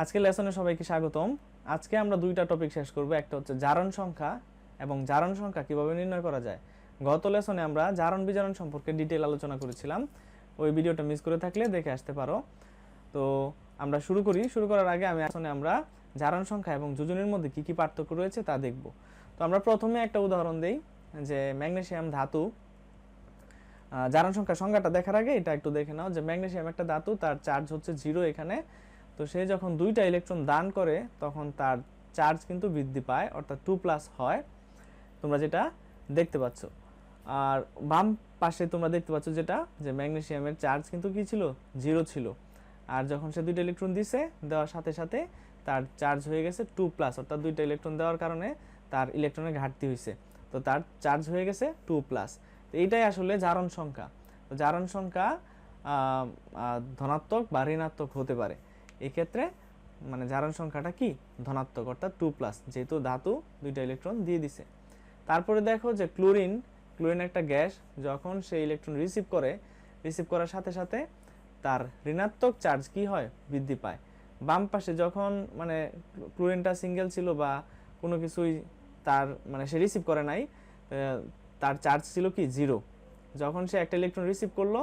আজকে লেসনে সবাইকে স্বাগতম। আজকে আমরা দুইটা টপিক শেষ করব। একটা হচ্ছে জারণ সংখ্যা এবং জারণ সংখ্যা কীভাবে নির্ণয় করা যায়। গত লেসনে আমরা জারণ বিজারণ সম্পর্কে ডিটেল আলোচনা করেছিলাম। ওই ভিডিওটা মিস করে থাকলে দেখে আসতে পারো। তো আমরা শুরু করি। শুরু করার আগে আমি আসলে আমরা জারণ সংখ্যা এবং যোজনের মধ্যে কি কি পার্থক্য রয়েছে তা দেখব। তো আমরা প্রথমে একটা উদাহরণ দেই যে ম্যাগনেসিয়াম ধাতু। জারণ সংখ্যা সংখ্যাটা দেখার আগে এটা একটু দেখে নাও যে ম্যাগনেসিয়াম একটা ধাতু, তার চার্জ হচ্ছে জিরো এখানে। তো সে যখন দুইটা ইলেকট্রন দান করে, তখন তার চার্জ কিন্তু বৃদ্ধি পায়, অর্থাৎ টু প্লাস হয়। তোমরা যেটা দেখতে পাচ্ছ। আর বাম পাশে তোমরা দেখতে পাচ্ছ যেটা, যে ম্যাগনেসিয়ামের চার্জ কিন্তু কি ছিল? জিরো ছিল। আর যখন সে দুইটা ইলেকট্রন দিছে, দেওয়ার সাথে সাথে তার চার্জ হয়ে গেছে টু প্লাস অর্থাৎ দুইটা ইলেকট্রন দেওয়ার কারণে তার ইলেকট্রনের ঘাটতি হয়েছে। তো তার চার্জ হয়ে গেছে টু প্লাস তো এইটাই আসলে জারণ সংখ্যা। তো জারণ সংখ্যা ধনাত্মক বা ঋণাত্মক হতে পারে। এক্ষেত্রে মানে জারণ সংখ্যাটা কি? ধনাত্মক, অর্থাৎ টু প্লাস যেহেতু ধাতু দুইটা ইলেকট্রন দিয়ে দিছে। তারপরে দেখো যে ক্লোরিন ক্লোরিন একটা গ্যাস, যখন সে ইলেকট্রন রিসিভ করে রিসিভ করার সাথে সাথে তার ঋণাত্মক চার্জ কি হয়? বৃদ্ধি পায়। বাম পাশে যখন মানে ক্লোরিনটা সিঙ্গেল ছিল বা কোনো কিছুই তার মানে সে রিসিভ করে নাই তার চার্জ ছিল কি? জিরো যখন সে একটা ইলেকট্রন রিসিভ করল,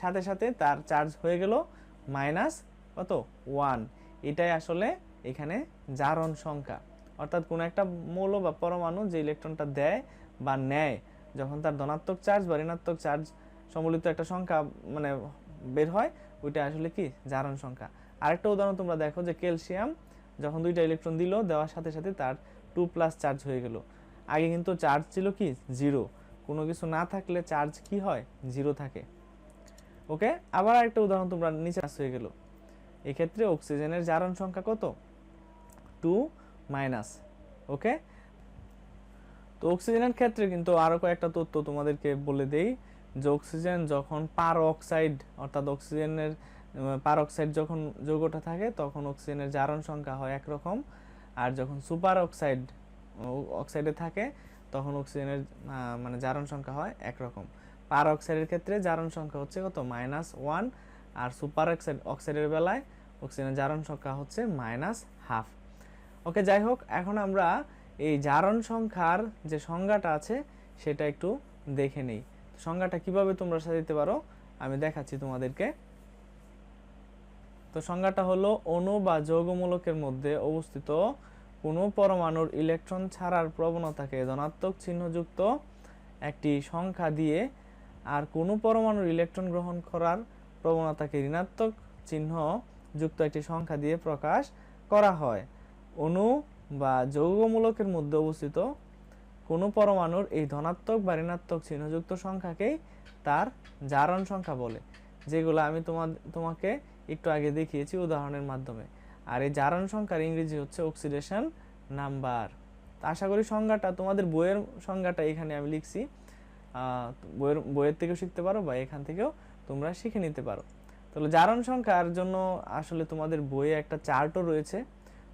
সাথে সাথে তার চার্জ হয়ে গেল মাইনাস কত? ওয়ান। এটাই আসলে এখানে জারণ সংখ্যা। অর্থাৎ কোনো একটা মৌল বা পরমাণু যে ইলেকট্রনটা দেয় বা নেয়, যখন তার ধনাত্মক চার্জ বা ঋণাত্মক চার্জ সম্বলিত একটা সংখ্যা মানে বের হয়, ওইটা আসলে কি? জারণ সংখ্যা। আরেকটা উদাহরণ তোমরা দেখো যে ক্যালসিয়াম যখন দুইটা ইলেকট্রন দিল, দেওয়ার সাথে সাথে তার টু প্লাস চার্জ হয়ে গেল। আগে কিন্তু চার্জ ছিল কি? জিরো। কোনো কিছু না থাকলে চার্জ কি হয়? জিরো থাকে। ওকে? আবার আরেকটা উদাহরণ তোমরা নিচে হয়ে গেল। এক্ষেত্রে অক্সিজেনের জারণ সংখ্যা কত? টু মাইনাস ওকে তো অক্সিজেনের ক্ষেত্রে কিন্তু আরও কয়েকটা তথ্য তোমাদেরকে বলে দেই, যে অক্সিজেন যখন পার অক্সাইড অর্থাৎ অক্সিজেনের পার অক্সাইড যখন যৌগটা থাকে, তখন অক্সিজেনের জারণ সংখ্যা হয় একরকম। আর যখন সুপার অক্সাইড অক্সাইডে থাকে, তখন অক্সিজেনের মানে জারণ সংখ্যা হয় একরকম। পার অক্সাইডের ক্ষেত্রে জারণ সংখ্যা হচ্ছে কত? মাইনাস ওয়ান আর সুপার অক্সাইড অক্সাইডের বেলায় অক্সিজেনের জারণ সংখ্যা হচ্ছে মাইনাস হাফ। ওকে, যাই হোক, এখন আমরা এই জারণ সংখ্যার যে সংজ্ঞাটা আছে, সেটা একটু দেখে নেই। সংজ্ঞাটা কীভাবে তোমরা সাজাতে পারো, আমি দেখাচ্ছি তোমাদেরকে। তো সংজ্ঞাটা হলো, অণু বা যৌগমূলকের মধ্যে অবস্থিত কোনো পরমাণুর ইলেকট্রন ছাড়ার প্রবণতাকে ধনাত্মক চিহ্নযুক্ত একটি সংখ্যা দিয়ে আর কোনো পরমাণুর ইলেকট্রন গ্রহণ করার প্রবণতাকে ঋণাত্মক চিহ্ন যুক্ত একটি সংখ্যা দিয়ে প্রকাশ করা হয়। অণু বা যৌগমূলকের মধ্যে অবস্থিত কোনো পরমাণুর এই ধনাত্মক বা ঋণাত্মক চিহ্নযুক্ত সংখ্যাকেই তার জারণ সংখ্যা বলে, যেগুলো আমি তোমার তোমাকে একটু আগে দেখিয়েছি উদাহরণের মাধ্যমে। আর এই জারণ সংখ্যার ইংরেজি হচ্ছে অক্সিডেশন নাম্বার আশা করি সংজ্ঞাটা, তোমাদের বইয়ের সংজ্ঞাটা এখানে আমি লিখছি। বইয়ের বইয়ের থেকেও শিখতে পারো বা এখান থেকেও তোমরা শিখে নিতে পারো। তাহলে জারণ সংখ্যার জন্য আসলে তোমাদের বইয়ে একটা চার্টও রয়েছে।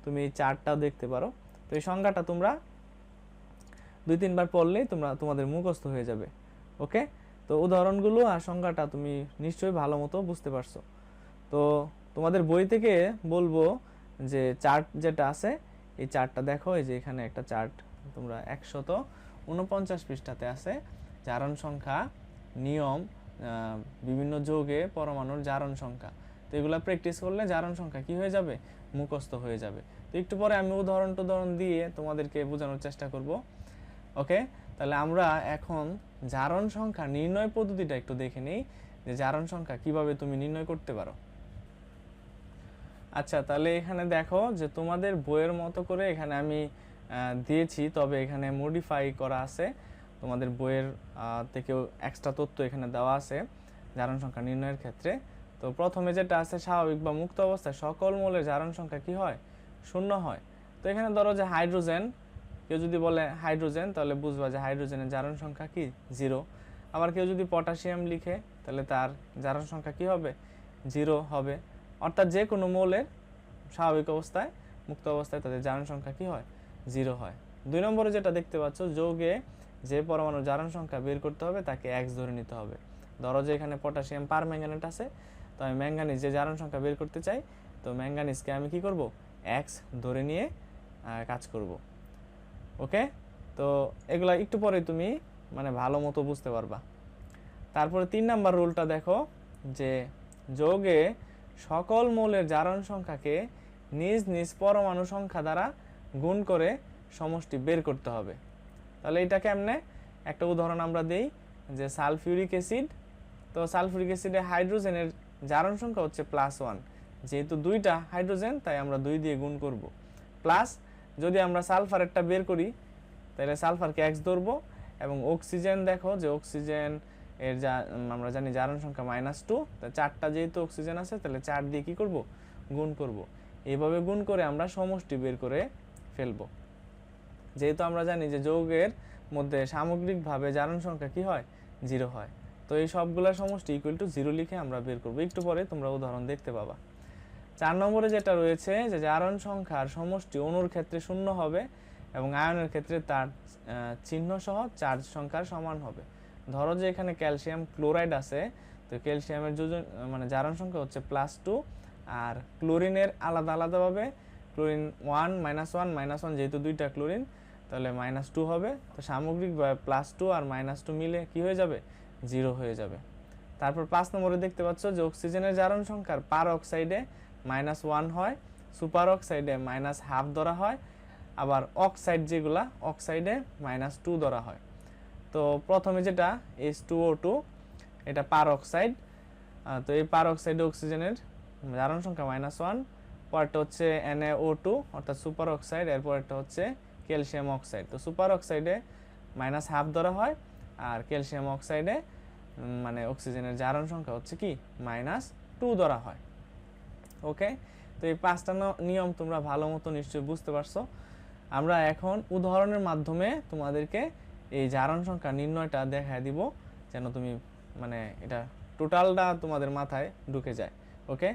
তুমি এই চার্টটাও দেখতে পারো। তো এই সংজ্ঞাটা তোমরা দুই তিনবার পড়লেই তোমরা, তোমাদের মুখস্থ হয়ে যাবে। ওকে? তো উদাহরণগুলো আর সংজ্ঞাটা তুমি নিশ্চয়ই ভালো মতো বুঝতে পারছ। তো তোমাদের বই থেকে বলব যে চার্ট যেটা আছে, এই চার্টটা দেখো, এই যে এখানে একটা চার্ট তোমরা একশত উনপঞ্চাশ পৃষ্ঠাতে আছে। জারণ সংখ্যা, নিয়ম বিভিন্ন যোগে পরমাণুর জারণ সংখ্যা। তো এগুলা প্র্যাকটিস করলে জারণ সংখ্যা কি হয়ে যাবে? মুখস্থ হয়ে যাবে। তো একটু পরে আমি উদাহরণ টুদাহরণ দিয়ে তোমাদেরকে বোঝানোর চেষ্টা করব। ওকে? তাহলে আমরা এখন জারণ সংখ্যা নির্ণয় পদ্ধতিটা একটু দেখে নিই, যে জারণ সংখ্যা কীভাবে তুমি নির্ণয় করতে পারো। আচ্ছা তাহলে এখানে দেখো যে তোমাদের বইয়ের মতো করে এখানে আমি দিয়েছি, তবে এখানে মডিফাই করা আছে। তোমাদের বইয়ের থেকেও এক্সট্রা তথ্য এখানে দেওয়া আছে জারণ সংখ্যা নির্ণয়ের ক্ষেত্রে। তো প্রথমে যেটা আছে, স্বাভাবিক বা মুক্ত অবস্থায় সকল মৌলের জারণ সংখ্যা কি হয়? শূন্য হয়। তো এখানে ধরো যে হাইড্রোজেন, কেউ যদি বলে হাইড্রোজেন, তাহলে বুঝবা যে হাইড্রোজেনের জারণ সংখ্যা কি? জিরো। আবার কেউ যদি পটাশিয়াম লিখে, তাহলে তার জারণ সংখ্যা কি হবে? জিরো হবে। অর্থাৎ যে কোনো মৌলের স্বাভাবিক অবস্থায়, মুক্ত অবস্থায় তাদের জারণ সংখ্যা কি হয়? জিরো হয়। দুই নম্বরে যেটা দেখতে পাচ্ছ, যৌগে যে পরমাণু জারণ সংখ্যা বের করতে হবে, তাকে এক্স ধরে নিতে হবে। ধরো যে এখানে পটাশিয়াম পার ম্যাঙ্গানেট আছে, তো আমি ম্যাঙ্গানিজ যে জারণ সংখ্যা বের করতে চাই, তো ম্যাঙ্গানিজকে আমি কি করব? এক্স ধরে নিয়ে কাজ করব। ওকে তো এগুলো একটু পরে তুমি মানে ভালো মতো বুঝতে পারবা। তারপরে তিন নাম্বার রুলটা দেখো, যে যোগে সকল মৌলের জারণ সংখ্যাকে নিজ নিজ পরমাণু সংখ্যা দ্বারা গুণ করে সমষ্টি বের করতে হবে। তাহলে এটা কেমনে? একটা উদাহরণ আমরা দেই যে সালফিউরিক অ্যাসিড, তো সালফিউরিক অ্যাসিডে হাইড্রোজেনের জারণ সংখ্যা হচ্ছে প্লাস ওয়ান যেহেতু দুইটা হাইড্রোজেন, তাই আমরা দুই দিয়ে গুণ করব। প্লাস যদি আমরা সালফারেরটা বের করি, তাহলে সালফারকে এক্স ধরবো এবং অক্সিজেন দেখো যে অক্সিজেন এর যা আমরা জানি জারণ সংখ্যা মাইনাস টু তা চারটা যেহেতু অক্সিজেন আছে, তাহলে চার দিয়ে কী করব? গুণ করব। এইভাবে গুণ করে আমরা সমষ্টি বের করে ফেলব। যেহেতু আমরা জানি যে যৌগের মধ্যে সামগ্রিকভাবে জারণ সংখ্যা কি হয়? জিরো হয়। তো এই সবগুলোর সমষ্টি ইকুয়াল টু জিরো লিখে আমরা বের করব। একটু পরে তোমরা উদাহরণ দেখতে পাবা। চার নম্বরে যেটা রয়েছে যে জারণ সংখ্যার সমষ্টি অণুর ক্ষেত্রে শূন্য হবে এবং আয়নের ক্ষেত্রে তার চিহ্ন সহ চার্জ সংখ্যার সমান হবে। ধরো যে এখানে ক্যালসিয়াম ক্লোরাইড আছে, তো ক্যালসিয়ামের যোজন মানে জারণ সংখ্যা হচ্ছে প্লাস টু আর ক্লোরিনের আলাদা আলাদাভাবে chlorine one, minus one minus one যেহেতু দুইটা ক্লোরিন, তাহলে মাইনাস টু হবে। তো সামগ্রিকভাবে প্লাস টু আর মাইনাস টু মিলে কি হয়ে যাবে? জিরো হয়ে যাবে। তারপর পাঁচ নম্বরে দেখতে পাচ্ছ যে অক্সিজেনের জারণ সংখ্যার পার অক্সাইডে মাইনাস ওয়ান হয়, সুপার অক্সাইডে মাইনাস হাফ ধরা হয়, আবার অক্সাইড যেগুলা, অক্সাইডে মাইনাস টু ধরা হয়। তো প্রথমে যেটা এস টু ও টু এটা পার অক্সাইড। তো এই পার অক্সাইডে অক্সিজেনের জারণ সংখ্যা মাইনাস ওয়ান পরেরটা হচ্ছে NaO2 টু অর্থাৎ সুপার অক্সাইড এরপরেরটা হচ্ছে ক্যালসিয়াম অক্সাইড তো সুপার অক্সাইডে মাইনাস হাফ ধরা হয়, আর ক্যালসিয়াম অক্সাইডে মানে অক্সিজেনের জারণ সংখ্যা হচ্ছে কি? মাইনাস টু ধরা হয়। ওকে তো এই পাঁচটা নিয়ম তোমরা ভালো মতো নিশ্চয়ই বুঝতে পারছ। আমরা এখন উদাহরণের মাধ্যমে তোমাদেরকে এই জারণ সংখ্যা নির্ণয়টা দেখায় দিব, যেন তুমি মানে এটা টোটালটা তোমাদের মাথায় ঢুকে যায়। ওকে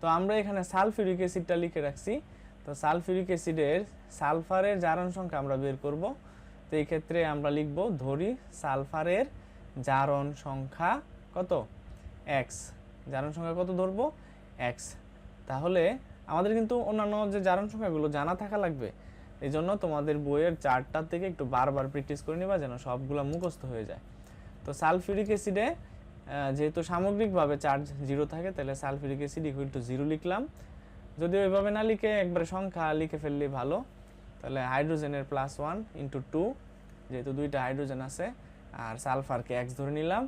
তো আমরা এখানে সালফিউরিক অ্যাসিডটা লিখে রাখছি। তো সালফিউরিক অ্যাসিডের সালফারের জারণ সংখ্যা আমরা বের করব। তো এই ক্ষেত্রে আমরা লিখব, ধরি সালফারের জারণ সংখ্যা কত? এক্স জারণ সংখ্যা কত ধরবো? এক্স তাহলে আমাদের কিন্তু অন্যান্য যে জারণ সংখ্যাগুলো জানা থাকা লাগবে। এই জন্য তোমাদের বইয়ের চারটার থেকে একটু বারবার প্র্যাকটিস করে নিবা যেন সবগুলো মুখস্থ হয়ে যায়। তো সালফিউরিক অ্যাসিডে যেহেতু সামগ্রিকভাবে চার্জ জিরো থাকে, তাহলে sulphuric acid equal to zero লিখলাম। যদি ওইভাবে না লিখে একবারে সংখ্যা লিখে ফেললেই ভালো। তাহলে হাইড্রোজেনের প্লাস ওয়ান ইন্টু টু যেহেতু দুইটা হাইড্রোজেন আছে, আর সালফারকে এক্স ধরে নিলাম,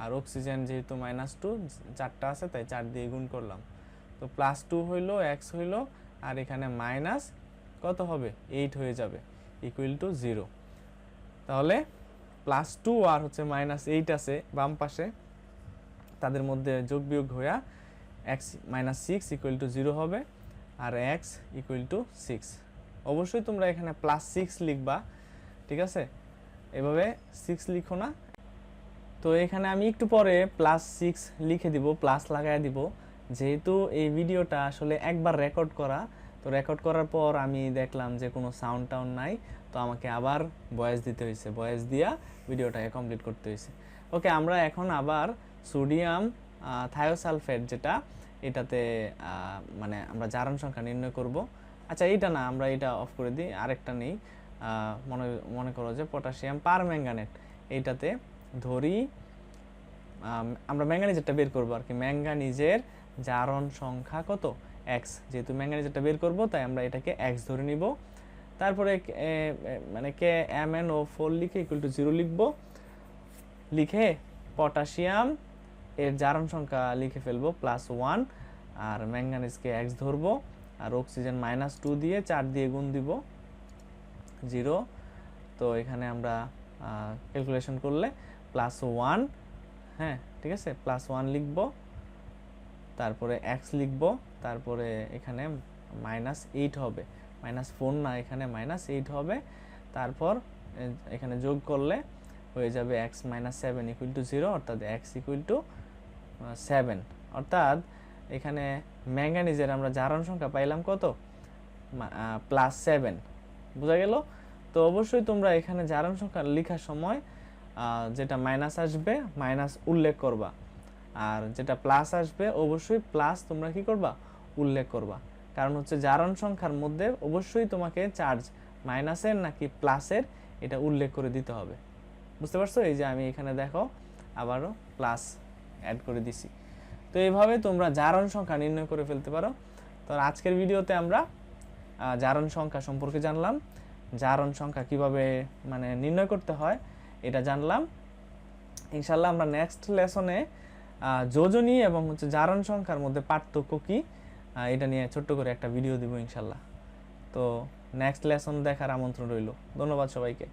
আর অক্সিজেন যেহেতু মাইনাস টু চারটা আছে, তাই চার দিয়ে গুণ করলাম। তো প্লাস টু হইল এক্স হইল, আর এখানে মাইনাস কত হবে? এইট হয়ে যাবে ইকুয়াল টু জিরো তাহলে প্লাস টু আর হচ্ছে মাইনাস এইট আছে বাম পাশে। তাদের মধ্যে যোগ বিয়োগ হইয়া X minus six equal to zero হবে আর এক্স ইকুয়াল টু সিক্স অবশ্যই তোমরা এখানে প্লাস সিক্স লিখবা, ঠিক আছে? এভাবে সিক্স লিখো না। তো এখানে আমি একটু পরে প্লাস সিক্স লিখে দিব প্লাস লাগাই দিব। যেহেতু এই ভিডিওটা আসলে একবার রেকর্ড করা, তো রেকর্ড করার পর আমি দেখলাম যে কোনো সাউন্ড টাউন নাই, তো আমাকে আবার ভয়েস দিতে হয়েছে। ভয়েস দিয়া ভিডিওটাকে কমপ্লিট করতে হয়েছে। ওকে, আমরা এখন আবার সোডিয়াম থায়োসালফেট যেটা, এটাতে মানে আমরা জারণ সংখ্যা নির্ণয় করব। আচ্ছা এইটা না, আমরা এটা অফ করে দিই, আরেকটা নেই। মনে মনে করো যে পটাশিয়াম পার ম্যাঙ্গানেট। এইটাতে ধরি আমরা ম্যাঙ্গানিজেরটা বের করব আর কি। ম্যাঙ্গানিজের জারণ সংখ্যা কত? এক্স যেহেতু ম্যাঙ্গানিজেরটা বের করব, তাই আমরা এটাকে এক্স ধরে নিব। তারপরে মানে K M N O four লিখে ইকুয়াল টু জিরো লিখব। লিখে পটাশিয়াম এর জারণ সংখ্যা লিখে ফেলব প্লাস ওয়ান আর ম্যাঙ্গানিজকে এক্স ধরবো, আর অক্সিজেন মাইনাস টু দিয়ে চার দিয়ে গুণ দিব জিরো তো এখানে আমরা ক্যালকুলেশন করলে প্লাস ওয়ান হ্যাঁ ঠিক আছে? প্লাস ওয়ান লিখব, তারপরে এক্স লিখব, তারপরে এখানে মাইনাস এইট হবে। মাইনাস ফোর না, এখানে মাইনাস এইট হবে। তারপর এখানে যোগ করলে হয়ে যাবে X minus seven equal to zero অর্থাৎ এক্স ইকুয়াল টু সেভেন অর্থাৎ এখানে ম্যাঙ্গানিজের আমরা জারণ সংখ্যা পাইলাম কত? প্লাস সেভেন বোঝা গেল? তো অবশ্যই তোমরা এখানে জারণ সংখ্যা লেখার সময় যেটা মাইনাস আসবে মাইনাস উল্লেখ করবা। আর যেটা প্লাস আসবে, অবশ্যই প্লাস তোমরা কি করবা? উল্লেখ করবা। কারণ হচ্ছে জারণ সংখ্যার মধ্যে অবশ্যই তোমাকে চার্জ মাইনাসের নাকি প্লাসের এটা উল্লেখ করে দিতে হবে। বুঝতে পারছ? এই যে আমি এখানে দেখো, আবারও প্লাস অ্যাড করে দিছি। তো এইভাবে তোমরা জারণ সংখ্যা নির্ণয় করে ফেলতে পারো। তো আজকের ভিডিওতে আমরা জারণ সংখ্যা সম্পর্কে জানলাম। জারণ সংখ্যা কীভাবে মানে নির্ণয় করতে হয়, এটা জানলাম। ইনশাল্লাহ আমরা নেক্সট লেসনে যোজনী এবং হচ্ছে জারণ সংখ্যার মধ্যে পার্থক্য কি এটা নিয়ে ছোট্ট করে একটা ভিডিও দিব ইনশাল্লাহ তো নেক্সট লেসন দেখার আমন্ত্রণ রইল। ধন্যবাদ সবাইকে।